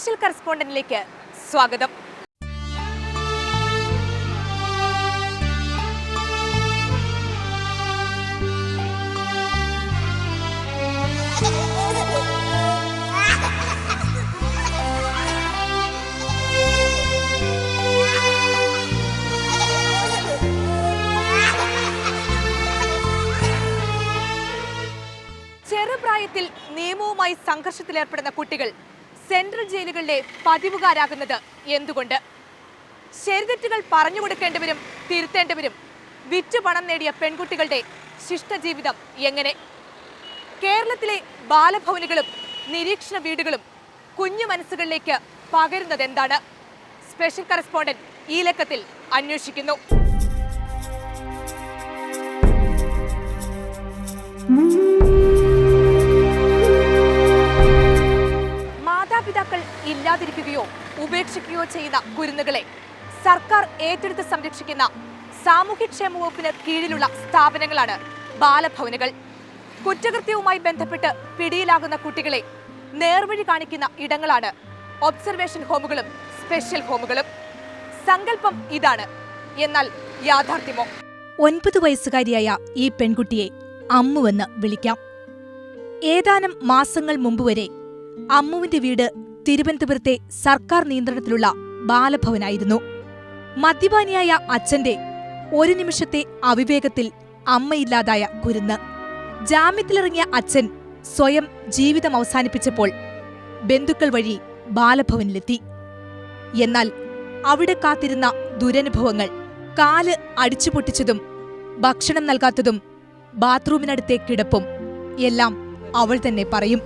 Special കറസ്പോണ്ടന്റിലേക്ക് സ്വാഗതം. ചെറുപ്രായത്തിൽ നിയമവുമായി സംഘർഷത്തിലേർപ്പെടുന്ന കുട്ടികൾ സെൻട്രൽ ജയിലുകളിലെ പതിവുകാരാകുന്നത് എന്തുകൊണ്ട്? ശരിതെറ്റുകൾ പറഞ്ഞു കൊടുക്കേണ്ടവരും തിരുത്തേണ്ടവരും വിറ്റു പണം നേടിയ പെൺകുട്ടികളുടെ ശിഷ്ടജീവിതം എങ്ങനെ? കേരളത്തിലെ ബാലഭവനുകളും നിരീക്ഷണ വീടുകളും കുഞ്ഞു മനസ്സുകളിലേക്ക് പകരുന്നത് എന്താണ് സ്പെഷ്യൽ കറസ്പോണ്ടന്റ് ഈ ലക്കത്തിൽ അന്വേഷിക്കുന്നു. മാതാപിതാക്കൾ ഇല്ലാതിരിക്കുകയോ ഉപേക്ഷിക്കുകയോ ചെയ്യുന്ന കുരുന്നുകളെ സർക്കാർ ഏറ്റെടുത്ത് സംരക്ഷിക്കുന്ന സാമൂഹ്യക്ഷേമ വകുപ്പിന് കീഴിലുള്ള സ്ഥാപനങ്ങളാണ് ബാലഭവനുകൾ. കുറ്റകൃത്യവുമായി ബന്ധപ്പെട്ട് പിടിയിലാകുന്ന കുട്ടികളെ നേർവഴി കാണിക്കുന്ന ഇടങ്ങളാണ് ഒബ്സർവേഷൻ ഹോമുകളും സ്പെഷ്യൽ ഹോമുകളും. സങ്കല്പം ഇതാണ്. എന്നാൽ യാഥാർത്ഥ്യമോ? ഒൻപത് വയസ്സുകാരിയായ ഈ പെൺകുട്ടിയെ അമ്മുവെന്ന് വിളിക്കാം. ഏതാനും മാസങ്ങൾ മുമ്പ് വരെ അമ്മുവിന്റെ വീട് തിരുവനന്തപുരത്തെ സർക്കാർ നിയന്ത്രണത്തിലുള്ള ബാലഭവനായിരുന്നു. മദ്യപാനിയായ അച്ഛന്റെ ഒരു നിമിഷത്തെ അവിവേകത്തിൽ അമ്മയില്ലാതായ കുരുന്ന്. ജാമ്യത്തിലിറങ്ങിയ അച്ഛൻ സ്വയം ജീവിതം അവസാനിപ്പിച്ചപ്പോൾ ബന്ധുക്കൾ വഴി ബാലഭവനിലെത്തി. എന്നാൽ അവിടെ കാത്തിരുന്ന ദുരനുഭവങ്ങൾ കാൽ അടിച്ചുപൊട്ടിച്ചതും ഭക്ഷണം നൽകാത്തതും ബാത്റൂമിനടുത്തെ കിടപ്പും എല്ലാം അവൾ തന്നെ പറയും.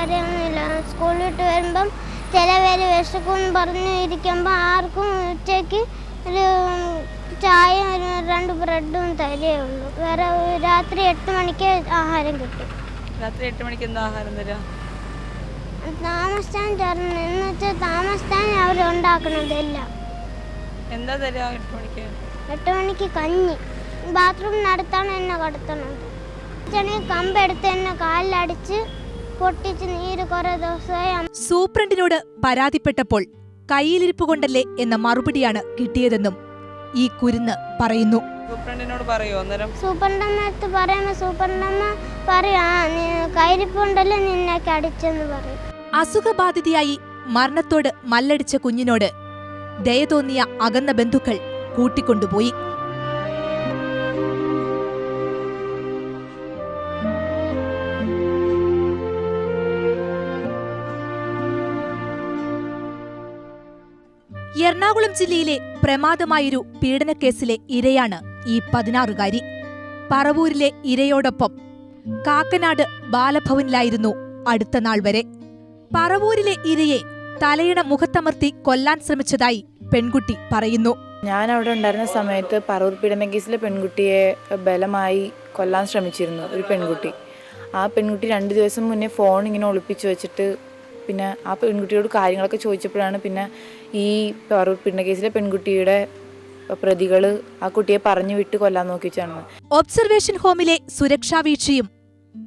കൂടുതൽ തരമൊന്നുമില്ല സ്കൂളിൽ വിട്ട് വരുമ്പം ചില പേര് വിശക്കും പറഞ്ഞു ഇരിക്കുമ്പോൾ ആർക്കും ഉച്ചയ്ക്ക് ഒരു ചായ രണ്ട് ബ്രെഡും തരേ ഉള്ളൂ. വേറെ രാത്രി എട്ട് മണിക്ക് ആഹാരം കിട്ടും. രാത്രി എട്ട് മണിക്ക് എന്താ ആഹാരം തരാം? താമസിച്ചാൻ ചേർന്ന്. എന്ന് വെച്ചാൽ താമസിച്ചാൻ അവർ ഉണ്ടാക്കണതെല്ലാം എന്താ തരാ എട്ട് മണിക്ക്? എട്ട് മണിക്ക് കഞ്ഞി. ബാത്റൂമിനടുത്താണ് എന്നെ കടത്തണത് കമ്പെടുത്ത് എന്നെ കാലിലടിച്ച് പൊട്ടിച്ച് നീര് കുറേ ദിവസമായി സൂപ്രണ്ടിനോട് പരാതിപ്പെട്ടപ്പോൾ കയ്യിലിരിപ്പ് കൊണ്ടല്ലേ എന്ന മറുപടിയാണ് കിട്ടിയതെന്നും ഈ കുരുന്ന് പറയുന്നു. സൂപ്രണ്ടിനോട് പറയോ അന്നേരം സൂപ്പറിന്റമ്മ അടുത്ത് പറയുമ്പോൾ സൂപ്പറിന്റമ്മ പറയും നീ കയ്യിരിപ്പുണ്ടല്ലോ നിന്നൊക്കെ അടിച്ചെന്ന് പറയും. അസുഖബാധിതയായി മരണത്തോട് മല്ലടിച്ച കുഞ്ഞിനോട് ദയ തോന്നിയ അകന്ന ബന്ധുക്കൾ കൂട്ടിക്കൊണ്ടുപോയി. എറണാകുളം ജില്ലയിലെ പ്രമാദമായൊരു പീഡനക്കേസിലെ ഇരയാണ് ഈ പതിനാറുകാരി. പറവൂരിലെ ഇരയോടൊപ്പം കാക്കനാട് ബാലഭവനിലായിരുന്നു അടുത്ത നാൾ വരെ. പറവൂരിലെ ഇരയെ തലയിണ മുഖത്തമർത്തി കൊല്ലാൻ ശ്രമിച്ചതായി പെൺകുട്ടി പറയുന്നു. ഞാൻ അവിടെ ഉണ്ടായിരുന്ന സമയത്ത് പറവൂർ പീഡന കേസിലെ പെൺകുട്ടിയെ ബലമായി കൊല്ലാൻ ശ്രമിച്ചിരുന്നു ഒരു പെൺകുട്ടി. ആ പെൺകുട്ടി രണ്ട് ദിവസം മുന്നേ ഫോൺ ഇങ്ങനെ ഒളിപ്പിച്ചു വെച്ചിട്ട് പിന്നെ ആ പെൺകുട്ടിയോട് കാര്യങ്ങളൊക്കെ ചോദിച്ചപ്പോഴാണ് പിന്നെ ഈ പീഡന കേസിലെ പെൺകുട്ടിയുടെ പ്രതികൾ ആ കുട്ടിയെ പറഞ്ഞു വിട്ട് കൊല്ലാൻ നോക്കിച്ചാണ് ഒബ്സർവേഷൻ ഹോമിലെ സുരക്ഷാ വീഴ്ചയും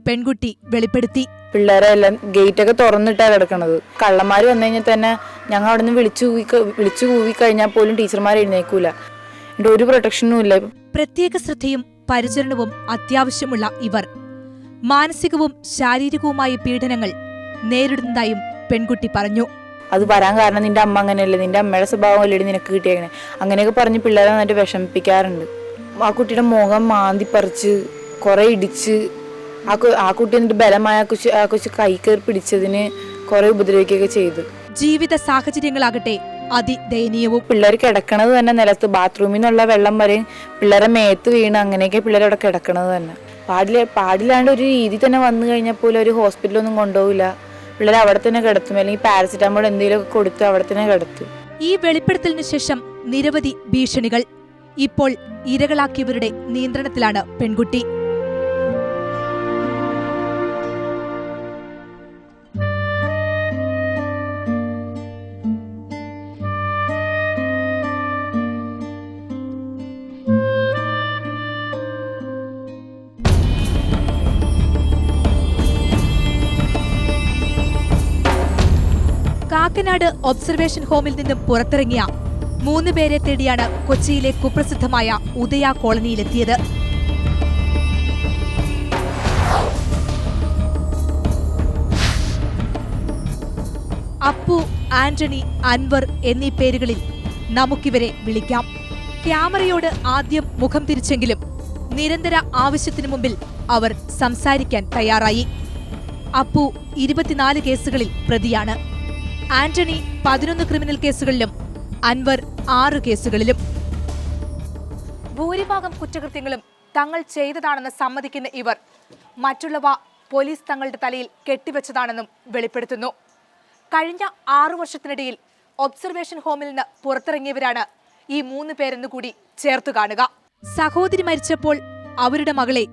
പെൺകുട്ടി വെളിപ്പെടുത്തി. പിള്ളേരെ എല്ലാം ഗേറ്റൊക്കെ തുറന്നിട്ടാണ് കിടക്കണത്. കള്ളന്മാർ വന്നു കഴിഞ്ഞാൽ തന്നെ ഞങ്ങൾ അവിടെ നിന്ന് വിളിച്ചു വിളിച്ചു കൂവി കഴിഞ്ഞാൽ പോലും ടീച്ചർമാർ എഴുന്നേക്കൂല എന്റെ ഒരു പ്രൊട്ടക്ഷനും ഇല്ല. പ്രത്യേക ശ്രദ്ധയും പരിചരണവും അത്യാവശ്യമുള്ള ഇവർ. മാനസികവും ശാരീരികവുമായ പീഡനങ്ങൾ നേരിടുന്നതായും പെൺകുട്ടി പറഞ്ഞു. അത് വരാൻ കാരണം നിന്റെ അമ്മ അങ്ങനെയല്ലേ? നിന്റെ അമ്മയുടെ സ്വഭാവം അല്ലെങ്കിൽ നിനക്ക് കിട്ടിയേക്കണേ. അങ്ങനെയൊക്കെ പറഞ്ഞ് പിള്ളേരെ നന്നായിട്ട് വിഷമിപ്പിക്കാറുണ്ട്. ആ കുട്ടിയുടെ മുഖം മാന്തി പറിച്ച് കുറെ ഇടിച്ച് ആ ആ കുട്ടി എന്നിട്ട് ബലമായ ആ കൊച്ചു ആ കൊച്ചു കൈ കയറി പിടിച്ചതിന് കുറെ ഉപദ്രവിക്കുകയൊക്കെ ചെയ്തു. ജീവിത സാഹചര്യങ്ങളാകട്ടെ അതിദയനീയവും. പിള്ളേർ കിടക്കണത് തന്നെ നിലത്ത് ബാത്റൂമിൽ നിന്നുള്ള വെള്ളം വരെയും പിള്ളേരെ മേത്ത് വീണ് അങ്ങനെയൊക്കെ പിള്ളേർ അവിടെ കിടക്കണത് തന്നെ. പാടില്ല പാടില്ലാണ്ട് ഒരു രീതി തന്നെ വന്നു കഴിഞ്ഞപ്പോൾ ഒരു ഹോസ്പിറ്റലൊന്നും കൊണ്ടുപോകില്ല പിള്ളേരെ അവിടെ തന്നെ കിടത്തും. അല്ലെങ്കിൽ പാരസിറ്റമോൾ എന്തെങ്കിലുമൊക്കെ കൊടുത്ത് അവിടെ തന്നെ കിടത്തും. ഈ വെളിപ്പെടുത്തലിന് ശേഷം നിരവധി ഭീഷണികൾ ഇപ്പോൾ ഇരകളാക്കിയവരുടെ നിയന്ത്രണത്തിലാണ് പെൺകുട്ടി. കാക്കനാട് ഒബ്സർവേഷൻ ഹോമിൽ നിന്നും പുറത്തിറങ്ങിയ മൂന്ന് പേരെ തേടിയാണ് കൊച്ചിയിലെ കുപ്രസിദ്ധമായ ഉദയ കോളനിയിലെത്തിയത്. അപ്പു ആന്റണി അൻവർ എന്നീ പേരുകളിൽ നമുക്കിവരെ വിളിക്കാം. ക്യാമറയോട് ആദ്യം മുഖം തിരിച്ചെങ്കിലും നിരന്തര ആവശ്യത്തിനു മുമ്പിൽ അവർ സംസാരിക്കാൻ തയ്യാറായി. അപ്പു ഇരുപത്തിനാല് കേസുകളിൽ പ്രതിയാണ്. ആന്റണി പതിനൊന്ന് ക്രിമിനൽ കേസുകളിലും അൻവർ ആറ് കേസുകളിലും. ഭൂരിഭാഗം കുറ്റകൃത്യങ്ങളും തങ്ങൾ ചെയ്തതാണെന്ന് സമ്മതിക്കുന്ന ഇവർ മറ്റുള്ളവ പോലീസ് തങ്ങളുടെ തലയിൽ കെട്ടിവെച്ചതാണെന്നും വെളിപ്പെടുത്തുന്നു. കഴിഞ്ഞ ആറു വർഷത്തിനിടയിൽ ഒബ്സർവേഷൻ ഹോമിൽ നിന്ന് പുറത്തിറങ്ങിയവരാണ് ഈ മൂന്ന് പേരെന്നു കൂടി ചേർത്തു കാണുക. സഹോദരി മരിച്ചപ്പോൾ അവരുടെ മകളെ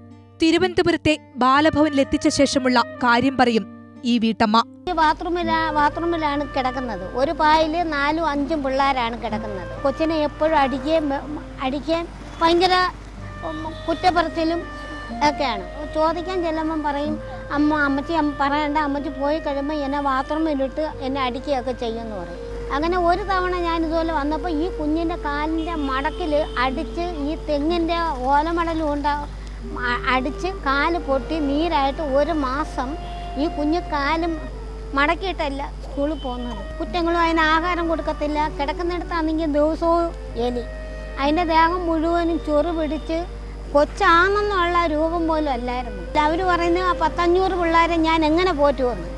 തിരുവനന്തപുരത്തെ ബാലഭവനിലെത്തിച്ച ശേഷമുള്ള കാര്യം പറയും. ഈ വീട്ടമ്മ. ബാത്റൂമിലാ ബാത്റൂമിലാണ് കിടക്കുന്നത്. ഒരു പായിൽ നാലും അഞ്ചും പിള്ളേരാണ് കിടക്കുന്നത്. കൊച്ചിനെ എപ്പോഴും അടിക്കുകയും അടിക്കാൻ ഭയങ്കര കുറ്റപ്പെടുത്തലും ഒക്കെയാണ്. ചോദിക്കാൻ ചെല്ലുമ്പം പറയും അമ്മ അമ്മച്ചി അമ്മ പറയണ്ട. അമ്മച്ചി പോയി കഴിയുമ്പോൾ എന്നെ ബാത്റൂമിലിട്ട് എന്നെ അടിക്കുകയൊക്കെ ചെയ്യുമെന്ന് പറയും. അങ്ങനെ ഒരു തവണ ഞാൻ ഇതുപോലെ വന്നപ്പോൾ ഈ കുഞ്ഞിന്റെ കാലിന്റെ മടക്കിൽ അടിച്ച് ഈ തെങ്ങിന്റെ ഓലമടലും കൊണ്ട് അടിച്ച് കാൽ പൊട്ടി നീരായിട്ട് ഒരു മാസം ഈ കുഞ്ഞ് കാലും മടക്കിയിട്ടല്ല സ്കൂളിൽ പോകുന്നത്. കുറ്റങ്ങളും അതിന് ആഹാരം കൊടുക്കത്തില്ല. കിടക്കുന്നിടത്താണെങ്കിൽ ദിവസവും എലി. അതിന്റെ ദേഹം മുഴുവനും ചൊറു പിടിച്ച് കൊച്ചാണെന്നുള്ള രൂപം പോലും അല്ലായിരുന്നു. അവർ പറയുന്നത് ആ പത്തഞ്ഞൂറ് പിള്ളേരെ ഞാൻ എങ്ങനെ പോറ്റുമെന്ന്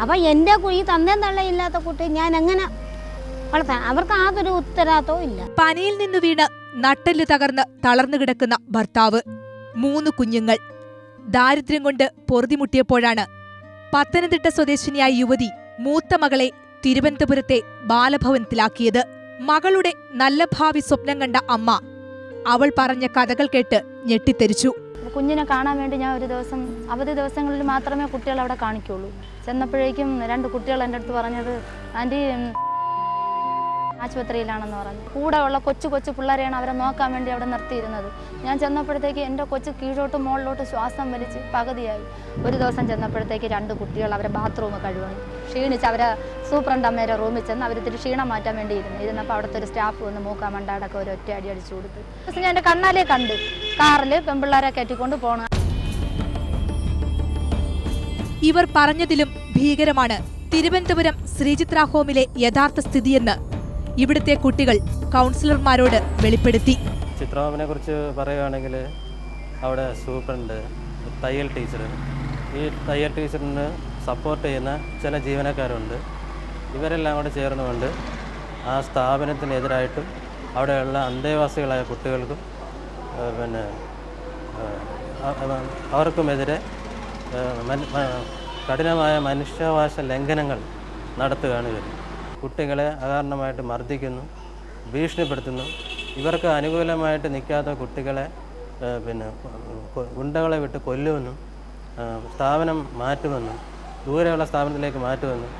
അപ്പം എന്റെ ഈ തന്തേം തള്ളയില്ലാത്ത കുട്ടി ഞാൻ എങ്ങനെ വളർത്താൻ അവർക്ക് യാതൊരു ഉത്തരാത്തോ ഇല്ല. പനിയിൽ നിന്ന് വീണ് നട്ടൽ തകർന്ന് തളർന്നു കിടക്കുന്ന ഭർത്താവ്. മൂന്ന് കുഞ്ഞുങ്ങൾ. ദാരിദ്ര്യം കൊണ്ട് പൊറുതിമുട്ടിയപ്പോഴാണ് പത്തനംതിട്ട സ്വദേശിനിയായ യുവതി മൂത്ത മകളെ തിരുവനന്തപുരത്തെ ബാലഭവനത്തിലാക്കിയത്. മകളുടെ നല്ല ഭാവി സ്വപ്നം കണ്ട അമ്മ അവൾ പറഞ്ഞ കഥകൾ കേട്ട് ഞെട്ടിത്തെരിച്ചു. കുഞ്ഞിനെ കാണാൻ വേണ്ടി ഞാൻ ഒരു ദിവസം അവധി ദിവസങ്ങളിൽ മാത്രമേ കുട്ടികൾ അവിടെ കാണിക്കുള്ളൂ. ചെന്നപ്പോഴേക്കും രണ്ട് കുട്ടികൾ എന്റെ അടുത്ത് പറഞ്ഞത് ആന്റി ആശുപത്രിയിലാണെന്ന് പറഞ്ഞു. കൂടെ ഉള്ള കൊച്ചു കൊച്ചു പിള്ളേരെയാണ് അവരെ നോക്കാൻ വേണ്ടി അവിടെ നിർത്തിയിരുന്നത്. ഞാൻ ചെന്നപ്പോഴത്തേക്ക് എന്റെ കൊച്ചു കീഴോട്ട് മുകളിലോട്ട് ശ്വാസം വലിച്ച് പകുതിയായി. ഒരു ദിവസം ചെന്നപ്പോഴത്തേക്ക് രണ്ട് കുട്ടികൾ അവരെ ബാത്റൂം കഴുകണം ക്ഷീണിച്ച് അവരെ സൂപ്രണ്ട് അമ്മേരെ റൂമിൽ ചെന്ന് അവർ ഇത്തിരി ക്ഷീണം മാറ്റാൻ വേണ്ടി ഇരുന്നു. ഇരുന്നപ്പോൾ അവിടുത്തെ ഒരു സ്റ്റാഫ് വന്ന് മൂക്കാൻ മണ്ടാടൊക്കെ ഒരു ഒറ്റ അടി അടിച്ചു കൊടുത്തു. ദിവസം ഞാൻ എന്റെ കണ്ണാലേ കണ്ട് കാറിൽ പെൺപിള്ളേരെ കയറ്റിക്കൊണ്ട് പോകണം ഇവർ പറഞ്ഞതിലും ഭീകരമാണ്. തിരുവനന്തപുരം ശ്രീചിത്ര ഹോമിലെ യഥാർത്ഥ സ്ഥിതിയെന്ന് ഇവിടുത്തെ കുട്ടികൾ കൗൺസിലർമാരോട് വെളിപ്പെടുത്തി. ചിത്രാമനെ കുറിച്ച് പറയുകയാണെങ്കിൽ അവിടെ സൂപ്രണ്ട് തയ്യൽ ടീച്ചർ ഈ തയ്യൽ ടീച്ചറിന് സപ്പോർട്ട് ചെയ്യുന്ന ചില ജീവനക്കാരുണ്ട്. ഇവരെല്ലാം കൂടെ ചേർന്നുകൊണ്ട് ആ സ്ഥാപനത്തിനെതിരായിട്ടും അവിടെയുള്ള അന്തേവാസികളായ കുട്ടികൾക്കും പിന്നെ അവർക്കുമെതിരെ കഠിനമായ മനുഷ്യാവകാശ ലംഘനങ്ങൾ നടത്തുകയാണ് ഇവർ. കുട്ടികളെ അകാരണമായിട്ട് മർദ്ദിക്കുന്നു ഭീഷണിപ്പെടുത്തുന്നു. ഇവർക്ക് അനുകൂലമായിട്ട് നിൽക്കാത്ത കുട്ടികളെ പിന്നെ ഗുണ്ടകളെ വിട്ട് കൊല്ലുമെന്നും സ്ഥാപനം മാറ്റുമെന്നും ദൂരെയുള്ള സ്ഥാപനത്തിലേക്ക് മാറ്റുമെന്നും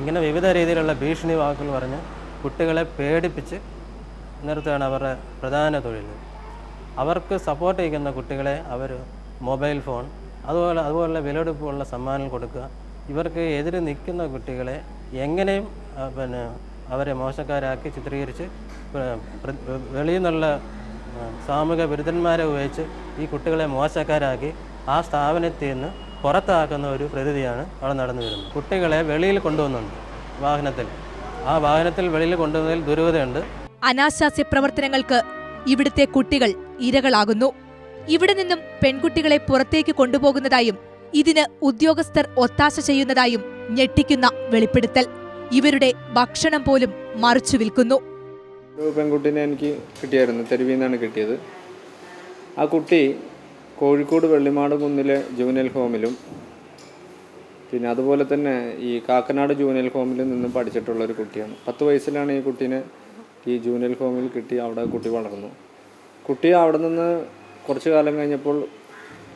ഇങ്ങനെ വിവിധ രീതിയിലുള്ള ഭീഷണി വാക്കുകൾ പറഞ്ഞ് കുട്ടികളെ പേടിപ്പിച്ച് നിർത്തുകയാണ് അവരുടെ പ്രധാന തൊഴിൽ. അവർക്ക് സപ്പോർട്ട് ചെയ്യുന്ന കുട്ടികളെ അവർ മൊബൈൽ ഫോൺ അതുപോലെ അതുപോലുള്ള വിലയെടുപ്പുള്ള സമ്മാനങ്ങൾ കൊടുക്കുക. ഇവർക്ക് എതിര് നിൽക്കുന്ന കുട്ടികളെ എങ്ങനെയും പിന്നെ അവരെ മോശക്കാരാക്കി ചിത്രീകരിച്ച് വെളിയിൽ നിന്നുള്ള സാമൂഹിക വിരുദ്ധന്മാരെ ഉപയോഗിച്ച് ഈ കുട്ടികളെ മോശക്കാരാക്കി ആ സ്ഥാപനത്തിൽ നിന്ന് പുറത്താക്കുന്ന ഒരു പ്രകൃതിയാണ് അവിടെ നടന്നു വരുന്നത്. കുട്ടികളെ വെളിയിൽ കൊണ്ടുവന്നുണ്ട് വാഹനത്തിൽ. ആ വാഹനത്തിൽ വെളിയിൽ കൊണ്ടുവന്നതിൽ ദുരൂഹതയുണ്ട്. അനാശാസ്യ പ്രവർത്തനങ്ങൾക്ക് ഇവിടുത്തെ കുട്ടികൾ ഇരകളാകുന്നു. ഇവിടെ നിന്നും പെൺകുട്ടികളെ പുറത്തേക്ക് കൊണ്ടുപോകുന്നതായും ഇതിന് ഉദ്യോഗസ്ഥർ ഒത്താശ ചെയ്യുന്നതായും ഞെട്ടിക്കുന്ന വെളിപ്പെടുത്തൽ. ഇവരുടെ ഭക്ഷണം പോലും മറിച്ചു വിൽക്കുന്നു. ഒരു പെൺകുട്ടീനെ എനിക്ക് കിട്ടിയായിരുന്നു തെരുവിൽ നിന്നാണ് കിട്ടിയത്. ആ കുട്ടി കോഴിക്കോട് വെള്ളിമാട് കുന്നിലെ ജൂനിയൽ ഹോമിലും പിന്നെ അതുപോലെ തന്നെ ഈ കാക്കനാട് ജൂനിയൽ ഹോമിൽ നിന്നും പഠിച്ചിട്ടുള്ള ഒരു കുട്ടിയാണ്. പത്ത് വയസ്സിലാണ് ഈ കുട്ടീനെ ഈ ജൂനിയൽ ഹോമിൽ കിട്ടി അവിടെ കുട്ടി വളർന്നു. കുട്ടി അവിടെ നിന്ന് കുറച്ച് കാലം കഴിഞ്ഞപ്പോൾ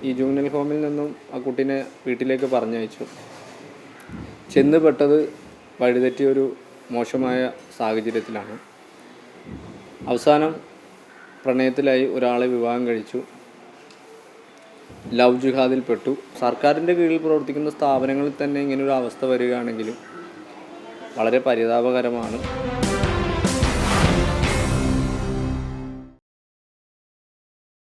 ഈ ജൂനിയൽ ഹോമിൽ നിന്നും ആ കുട്ടീനെ വീട്ടിലേക്ക് പറഞ്ഞയച്ചു. ചെന്ന് പെട്ടത് വഴിതെറ്റിയൊരു മോശമായ സാഹചര്യത്തിലാണ്. അവസാനം പ്രണയത്തിലായി ഒരാളെ വിവാഹം കഴിച്ചു. ലവ് ജിഹാദിൽപ്പെട്ടു സർക്കാരിന്റെ കീഴിൽ പ്രവർത്തിക്കുന്ന സ്ഥാപനങ്ങളിൽ തന്നെ ഇങ്ങനൊരു അവസ്ഥ വരികയാണെങ്കിലും വളരെ പരിതാപകരമാണ്.